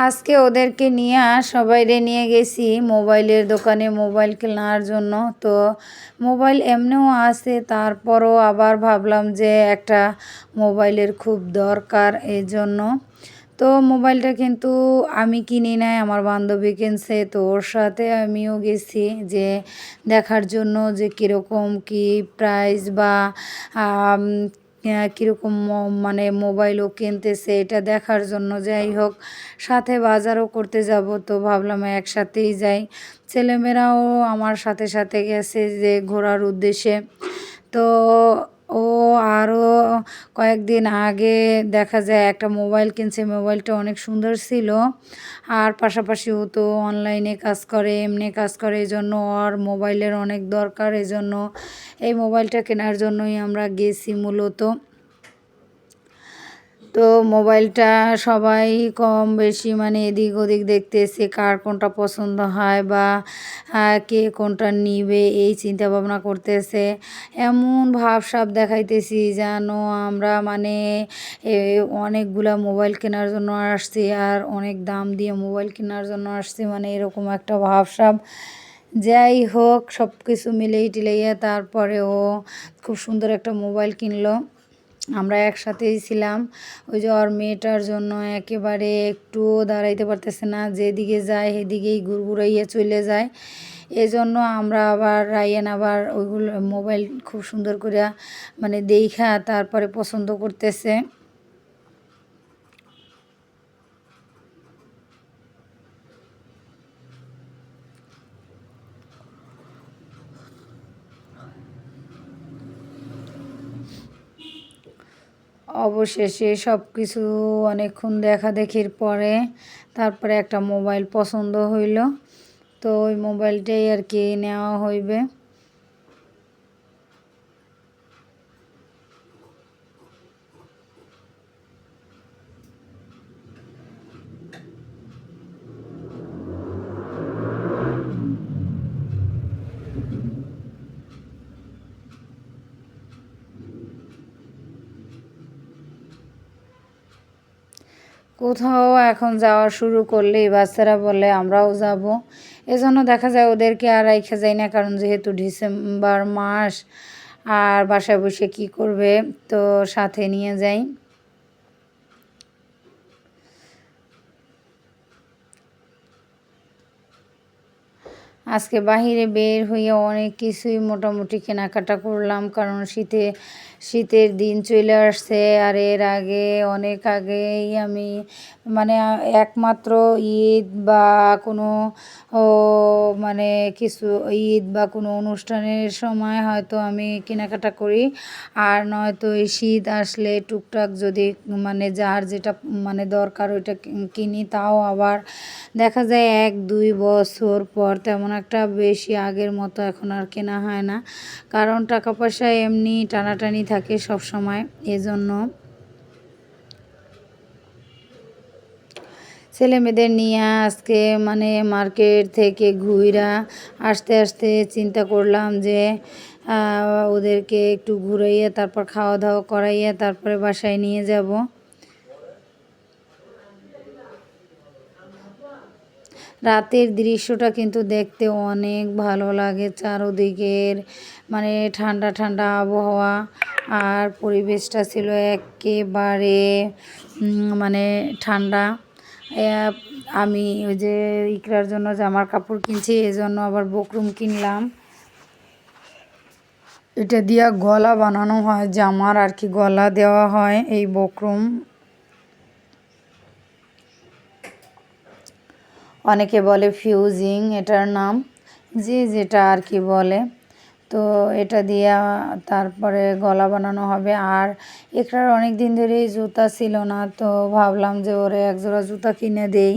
আজকে ওদেরকে নিয়ে সবাইরে নিয়ে গেছি মোবাইলের দোকানে মোবাইল কেনার জন্য। তো মোবাইল এমনিও আছে, তারপরও আবার ভাবলাম যে একটা মোবাইলের খুব দরকার এই জন্য তো মোবাইলটা কিন্তু আমি কিনি নাই, আমার বান্ধবী কিনছে, তো ওর সাথে আমিও গেছি যে দেখার জন্য যে কীরকম কী প্রাইস বা কীরকম মানে মোবাইলও কিনতেছে, এটা দেখার জন্য যাই হোক, সাথে বাজারও করতে যাব তো ভাবলাম একসাথেই যাই। ছেলেমেয়েরাও আমার সাথে সাথে গেছে যে ঘোরার উদ্দেশ্যে। তো ও আরও কয়েকদিন আগে দেখা যায় একটা মোবাইল কিনছে, মোবাইলটা অনেক সুন্দর ছিল। আর পাশাপাশি ও তো অনলাইনে কাজ করে, এমনি কাজ করে এই জন্য ওর মোবাইলের অনেক দরকার এই জন্য এই মোবাইলটা কেনার জন্যই আমরা গেছি মূলত। তো মোবাইলটা সবাই কম বেশি মানে এদিক ওদিক দেখতেছে কার কোনটা পছন্দ হয় বা কে কোনটা নিবে এই চিন্তা ভাবনা করতেছে। এমন ভাবসাব দেখাইতেছি যেন আমরা মানে অনেকগুলা মোবাইল কেনার জন্য আসছি আর অনেক দাম দিয়ে মোবাইল কেনার জন্য আসছি মানে এরকম একটা ভাবসাব। যাই হোক সব কিছু মিলেই টিলাইয়া তারপরে ও খুব সুন্দর একটা মোবাইল কিনলো। আমরা একসাথেই ছিলাম। ওই যে ওর মেয়েটার জন্য একেবারে একটুও দাঁড়াইতে পারতেছে না, যেদিকে যায় সেদিকেই ঘুরঘুরাইয়া চলে যায়। এজন্য আমরা আবার, রায়েন আবার ওইগুলো মোবাইল খুব সুন্দর করে মানে দেখা, তারপরে পছন্দ করতেছে। অবশেষে সব কিছু অনেকক্ষণ দেখা দেখির পরে তারপরে একটা মোবাইল পছন্দ হইল। তো ওই মোবাইলটাই আর কি নেওয়া হইবে। কোথাও এখন যাওয়া শুরু করলেই বাচ্চারা বলে, আমরাও যাব। এজন্য দেখা যায় ওদেরকে আর রাইখা যায় না, কারণ যেহেতু ডিসেম্বর মাস, আর বাসায় বসে কি করবে? তো সাথে নিয়ে যাই। আজকে বাহিরে বের হয়ে অনেক কিছুই মোটামুটি কেনাকাটা করলাম, কারণ শীতে, শীতের দিন চলে আসছে। আর এর আগে, অনেক আগেই আমি মানে একমাত্র ঈদ বা কোনো মানে কিছু ঈদ বা কোনো অনুষ্ঠানের সময় হয়তো আমি কেনাকাটা করি। আর নয়তো এই শীত আসলে টুকটাক যদি মানে যার যেটা মানে দরকার ওইটা কিনি, তাও আবার দেখা যায় এক দুই বছর পর তেমন একটা বেশি আগের মতো এখন আর কেনা হয় না। কারণ টাকা পয়সা এমনি টানাটানি থাকে সব সময়। এজন্য ছেলে মেয়েদের নিয়ে আজকে মানে মার্কেট থেকে ঘুইরা আসতে আসতে চিন্তা করলাম যে ওদেরকে একটু ঘুরাইয়া, তারপর খাওয়া দাওয়া করাইয়া, তারপরে বাসায় নিয়ে যাব। রাতের দৃশ্যটা কিন্তু দেখতে অনেক ভালো লাগে চারোদিকের মানে ঠান্ডা ঠান্ডা আবহাওয়া। আর পরিবেশটা ছিল একেবারে মানে ঠান্ডা। আমি ওই যে ইকরার জন্য জামার কাপড় কিনছি এই জন্য আবার বকরুম কিনলাম। এটা দিয়া গলা বানানো হয়, জামার আর কি গলা দেওয়া হয় এই বকরুম অনেকে বলে ফিউজিং, এটার নাম। যে যেটা আর কি বলে। তো এটা দিয়ে তারপরে গলা বানানো হবে। আর এখানে অনেক দিন ধরেই জুতা ছিল না, তো ভাবলাম যে ওরে একজোড়া জুতা কিনে দেই।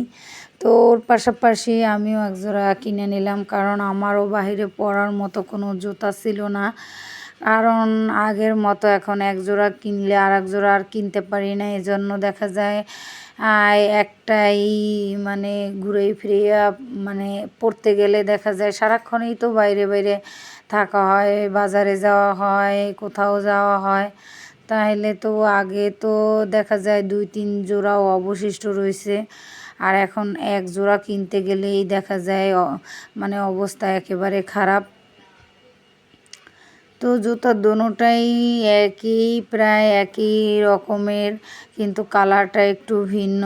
তো ওর পাশাপাশি আমিও একজোড়া কিনে নিলাম, কারণ আমারও বাহিরে পরার মতো কোনো জুতা ছিল না। কারণ আগের মতো এখন এক জোড়া কিনলে আর এক জোড়া আর কিনতে পারি না, এজন্য দেখা যায় একটাই মানে ঘুরে ফিরে মানে পড়তে গেলে দেখা যায় সারাক্ষণই তো বাইরে বাইরে থাকা হয়, বাজারে যাওয়া হয়, কোথাও যাওয়া হয়। তাহলে তো আগে তো দেখা যায় দুই, তিন জোড়াও অবশিষ্ট রয়েছে। আর এখন এক জোড়া কিনতে গেলেই দেখা যায় মানে অবস্থা একেবারে খারাপ। তো জুতার দোনোটাই একই, প্রায় একই রকমের, কিন্তু কালারটা একটু ভিন্ন।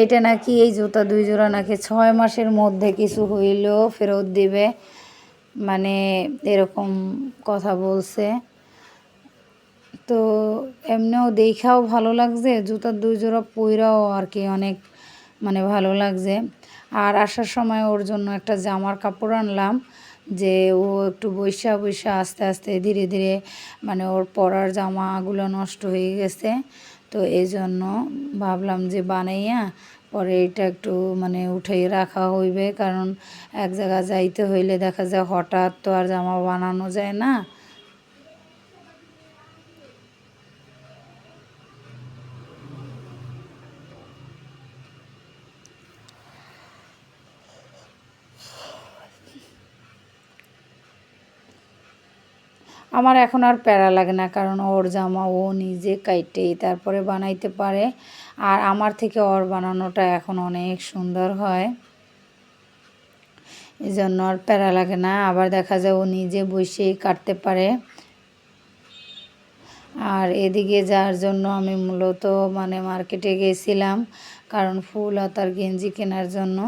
এইটা নাকি এই জুতা দুই জোড়া নাকি ছয় মাসের মধ্যে কিছু হইলেও ফেরত দিবে। মানে এরকম কথা বলছে। তো এমনিও দেখাও ভালো লাগছে, জুতার দুই জোড়া পইরাও আর কি অনেক মানে ভালো লাগছে। আর আসার সময় ওর জন্য একটা জামার কাপড় আনলাম, যে ও একটু বৈশা বৈশা আস্তে আস্তে ধীরে ধীরে মানে ওর পরার জামাগুলো নষ্ট হয়ে গেছে। তো এই জন্য ভাবলাম যে বানাইয়া পরে এটা একটু মানে উঠাই রাখা হইবে, কারণ এক জায়গায় যাইতে হইলে দেখা যায় হঠাৎ তো আর জামা বানানো যায় না। আমার এখন আর প্যারা লাগে না, কারণ ওর জামা ও নিজে কাইটেই তারপরে বানাইতে পারে। আর আমার থেকে ওর বানানোটা এখন অনেক সুন্দর হয়। এই জন্য আর প্যারা লাগে না। আবার দেখা যায় ও নিজে বসেই কাটতে পারে। আর এদিকে যার জন্য আমি মূলত মানে মার্কেটে গেছিলাম। কারণ ফুল হাতার গেঞ্জি কেনার জন্য।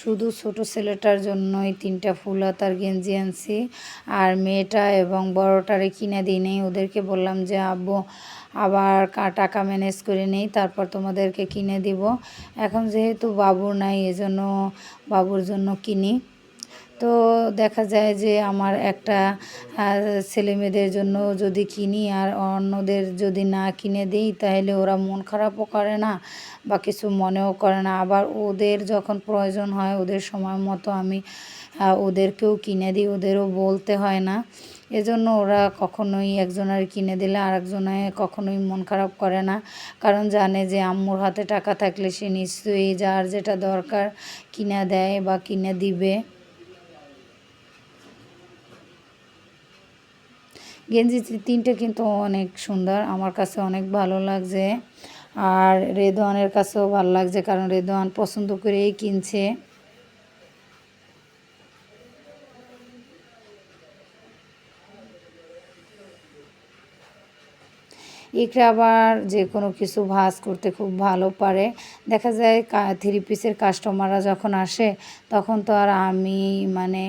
শুধু ছোটো ছেলেটার জন্যই তিনটা ফুল হাতার গেঞ্জি আনছি। আর মেয়েটা এবং বড়টারে কিনে দিই নেই। ওদেরকে বললাম যে, আব্বু, আবার টাকা ম্যানেজ করে নেই, তারপর তোমাদেরকে কিনে দিব। এখন যেহেতু বাবুর নাই, এজন্য বাবুর জন্য কিনি। তো দেখা যায় যে আমার একটা ছেলে মেয়েদের জন্য যদি কিনি আর অন্যদের যদি না কিনে দিই, তাহলে ওরা মন খারাপও করে না বা কিছু মনেও করে না। আবার ওদের যখন প্রয়োজন হয়, ওদের সময় মতো আমি ওদেরকেও কিনে দিই, ওদেরও বলতে হয় না। এজন্য ওরা কখনোই একজনের কিনে দিলে আরেকজনে কখনোই মন খারাপ করে না। কারণ জানে যে আম্মুর হাতে টাকা থাকলে সে নিশ্চয়ই যার যেটা দরকার কিনে দেয় বা কিনে দিবে। গেঞ্জি তিনটা কিন্তু অনেক সুন্দর। আমার কাছে অনেক ভালো লাগছে। আর রেদওয়ানের কাছেও ভালো লাগছে, কারণ রেদওয়ান পছন্দ করেই কিনছে। ইকরা আবার যে কোনো কিছু ভাজ করতে খুব ভালো পারে। দেখা যায় থ্রি পিসের কাস্টমাররা যখন আসে, তখন তো আর আমি মানে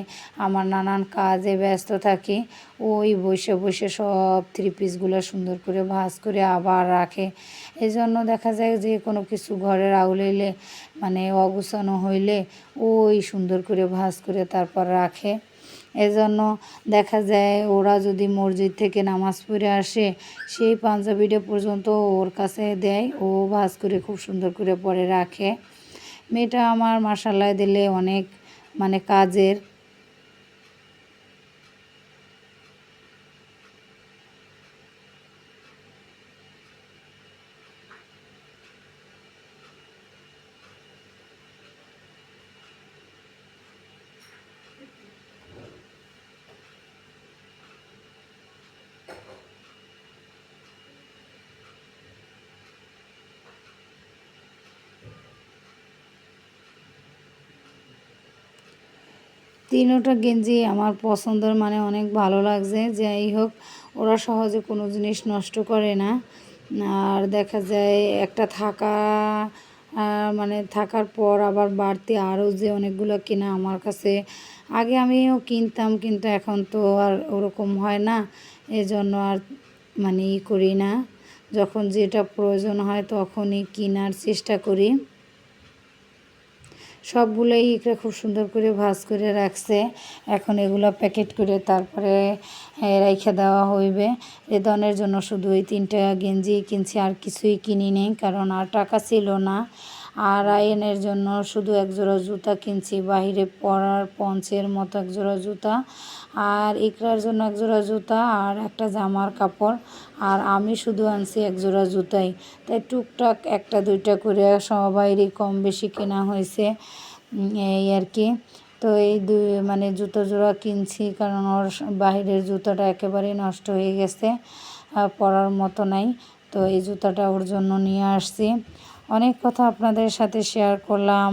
আমার নানান কাজে ব্যস্ত থাকি। ওই বসে বসে সব থ্রি পিসগুলো সুন্দর করে ভাজ করে আবার রাখে। এই জন্য দেখা যায় যে কোনো কিছু ঘরের আউলেলে মানে অগুছানো হইলে ওই সুন্দর করে ভাজ করে তারপর রাখে। এজন্য দেখা যায় ওরা যদি মসজিদ থেকে নামাজ পড়ে আসে, সেই পাঞ্জাবিটা পর্যন্ত ওর কাছে দেয়। ও ভাজ করে খুব সুন্দর করে পরে রাখে। মেয়েটা আমার মাসাল্লায় দিলে অনেক মানে কাজের তিনোটা গেঞ্জি আমার পছন্দের মানে অনেক ভালো লাগছে। যাই হোক, ওরা সহজে কোনো জিনিস নষ্ট করে না। আর দেখা যায় একটা থাকা মানে থাকার পর আবার বাড়তি আরও যে অনেকগুলো কেনা আমার কাছে, আগে আমিও কিনতাম কিন্তু এখন তো আর ওরকম হয় না। এজন্য আর মানে ই করি না। যখন যেটা প্রয়োজন হয় তখনই কেনার চেষ্টা করি। সবগুলোই ইকরা খুব সুন্দর করে ভাজ করে রাখছে। এখন এগুলো প্যাকেট করে তারপরে রেখে দেওয়া হইবে। রেদনের জন্য শুধু ওই তিনটা গেঞ্জি কিনছি, আর কিছুই কিনি নেই কারণ আর টাকা ছিল না। আর আয়নের জন্য শুধু একজোড়া জুতা কিনছি, বাহিরে পরার পঞ্চের মতো একজোড়া জুতা। আর ইকরার জন্য একজোড়া জুতা আর একটা জামার কাপড়। আর আমি শুধু আনছি একজোড়া জুতাই। তাই টুকটাক একটা দুইটা করে সবাইরই কম বেশি কেনা হয়েছে এই আর কি। তো এই দুই মানে জুতো জোড়া কিনছি কারণ ওর বাহিরের জুতোটা একেবারেই নষ্ট হয়ে গেছে পরার মতো নাই। তো এই জুতাটা ওর জন্য নিয়ে আসছি। অনেক কথা আপনাদের সাথে শেয়ার করলাম।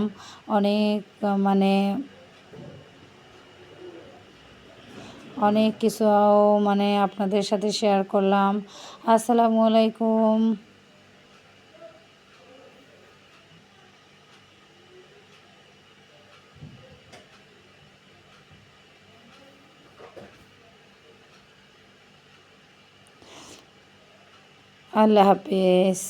অনেক মানে অনেক কিছু মানে আপনাদের সাথে শেয়ার করলাম। আসসালামু আলাইকুম। আল্লাহ হাফেজ।